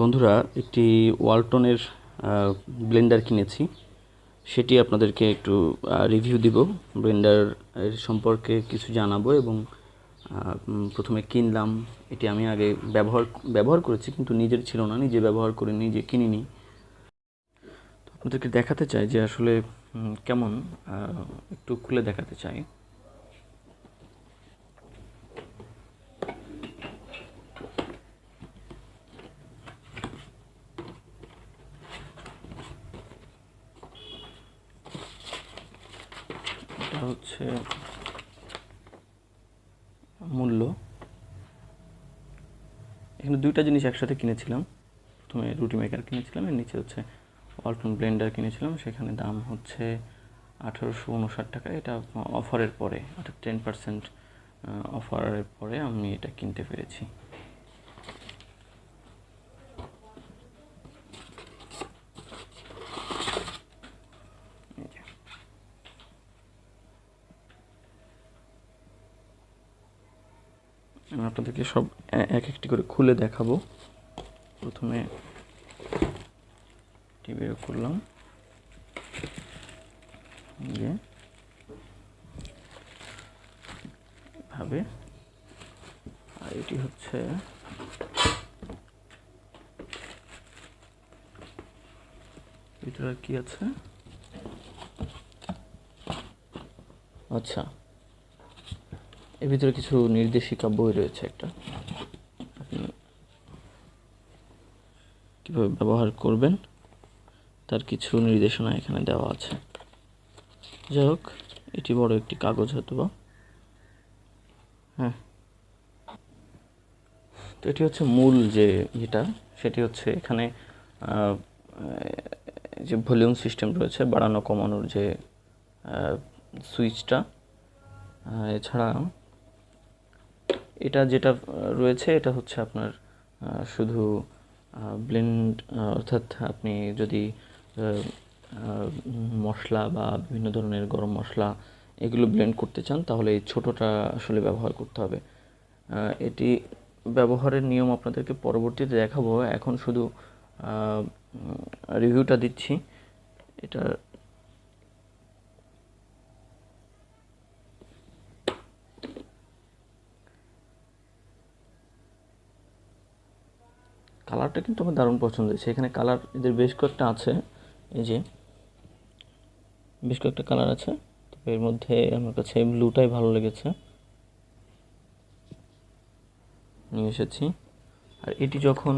বন্ধুরা, একটি ওয়ালটনের ব্লেন্ডার কিনেছি। সেটি আপনাদেরকে একটু রিভিউ দিব। ব্লেন্ডার সম্পর্কে কিছু জানাব এবং প্রথমে কিনলাম। এটি আমি আগে ব্যবহার ব্যবহার করেছি, কিন্তু নিজের ছিল না। নিজে ব্যবহার করে নিজে কিনিনি। আপনাদেরকে দেখাতে চাই যে আসলে কেমন একটু খুলে দেখাতে চাই এটা হচ্ছে মূল্য। এখানে দুইটা জিনিস একসাথে কিনেছিলাম। প্রথমে রুটি মেকার কিনেছিলাম, এর নিচে হচ্ছে ওয়ালটন ব্লেন্ডার কিনেছিলাম, সেখানে দাম হচ্ছে আঠারোশো উনষাট টাকা। এটা অফারের পরে, অর্থাৎ টেন পার্সেন্ট অফারের পরে আমি এটা কিনতে পেরেছি। আপনাদেরকে সব এক একটি করে খুলে দেখাবো। প্রথমে টিভি করলাম। যে ভাবে আর এটি হচ্ছে ভিতরে কি আছে? আচ্ছা। এর ভিতরে কিছু নির্দেশিকা বই রয়েছে একটা। আপনি কীভাবে ব্যবহার করবেন, তার কিছু নির্দেশনা এখানে দেওয়া আছে। যাই হোক, এটি বড় একটি কাগজ হয়তো বা হ্যাঁ। তো এটি হচ্ছে মূল যে ইয়েটা, সেটি হচ্ছে এখানে যে ভলিউম সিস্টেম রয়েছে, বাড়ানো কমানোর যে সুইচটা। এছাড়া এটা যেটা রয়েছে, এটা হচ্ছে আপনার শুধু ব্লেন্ড অর্থাৎ আপনি যদি মশলা বা বিভিন্ন ধরনের গরম মশলা এগুলো ব্লেন্ড করতে চান, তাহলে এই ছোটোটা আসলে ব্যবহার করতে হবে। এটি ব্যবহারের নিয়ম আপনাদেরকে পরবর্তীতে দেখাবো। এখন শুধু রিভিউটা দিচ্ছি। এটা কালারটা কিন্তু আমার দারুণ পছন্দ হয়েছে। এখানে কালার এদের বেশ কয়েকটা আছে। এই যে, বেশ কয়েকটা কালার আছে। তবে এর মধ্যে আমার কাছে ব্লুটাই ভালো লেগেছে। নিয়ে এসেছি। আর এটি যখন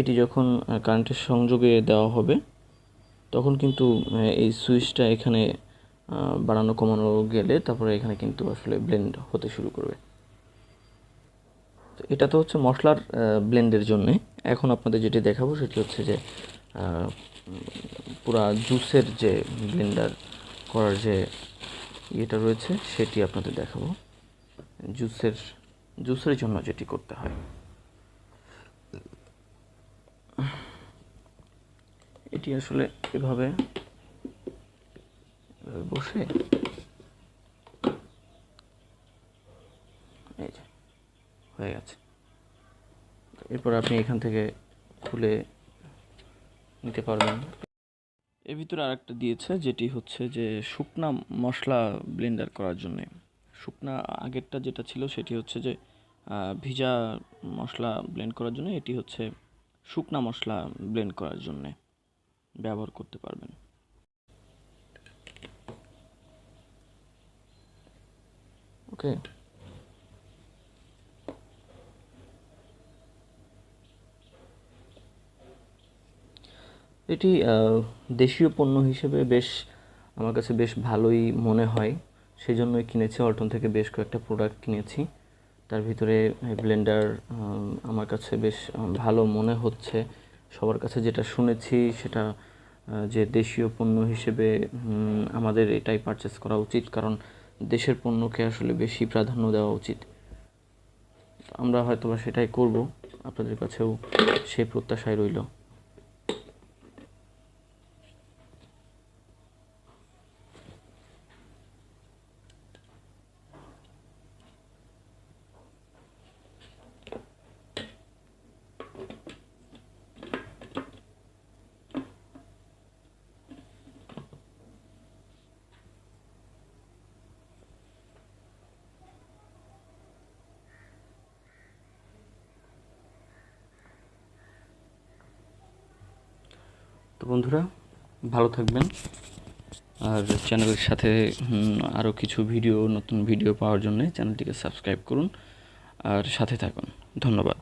এটি যখন কারেন্টের সংযোগে দেওয়া হবে, তখন কিন্তু এই সুইচটা এখানে বাড়ানো কমানো গেলে তারপরে এখানে কিন্তু আসলে ব্লেন্ড হতে শুরু করবে। তো এটা তো হচ্ছে মশলার ব্লেন্ডের জন্যে। এখন আপনাদের যেটি দেখাবো সেটি হচ্ছে যে পুরা জুসের যে ব্লেন্ডার করার যে ইয়েটা রয়েছে, সেটি আপনাদের দেখাবো। জুসের জুসের জন্য যেটি করতে হয়। এটি আসলে এভাবে বসে, এই যে। হয়ে গেছে। এরপর আপনি এখান থেকে খুলে নিতে পারবেন। এর ভিতরে আরেকটা দিয়েছে, যেটি হচ্ছে যে শুকনা মশলা ব্লেন্ডার করার জন্যে। শুকনা আগেরটা যেটা ছিল সেটি হচ্ছে যে ভিজা মশলা ব্লেন্ড করার জন্য, এটি হচ্ছে শুকনা মশলা ব্লেন্ড করার জন্যে ব্যবহার করতে পারবেন। ওকে। এটি দেশীয় পণ্য হিসেবে বেশ, আমার কাছে বেশ ভালোই মনে হয়। সেই জন্যই কিনেছি, অল্টন থেকে বেশ কয়েকটা প্রোডাক্ট কিনেছি। তার ভিতরে ব্লেন্ডার আমার কাছে বেশ ভালো মনে হচ্ছে। সবার কাছে যেটা শুনেছি, সেটা যে দেশীয় পণ্য হিসেবে আমাদের এটাই পারচেস করা উচিত। কারণ দেশের পণ্যকে আসলে বেশি প্রাধান্য দেওয়া উচিত। আমরা হয়তো বা সেটাই করব। আপনাদের কাছেও সেই প্রত্যাশায় রইল। তো বন্ধুরা, ভালো থাকবেন। আর চ্যানেলের সাথে আরও কিছু ভিডিও, নতুন ভিডিও পাওয়ার জন্য চ্যানেলটিকে সাবস্ক্রাইব করুন। আর সাথে থাকুন। ধন্যবাদ।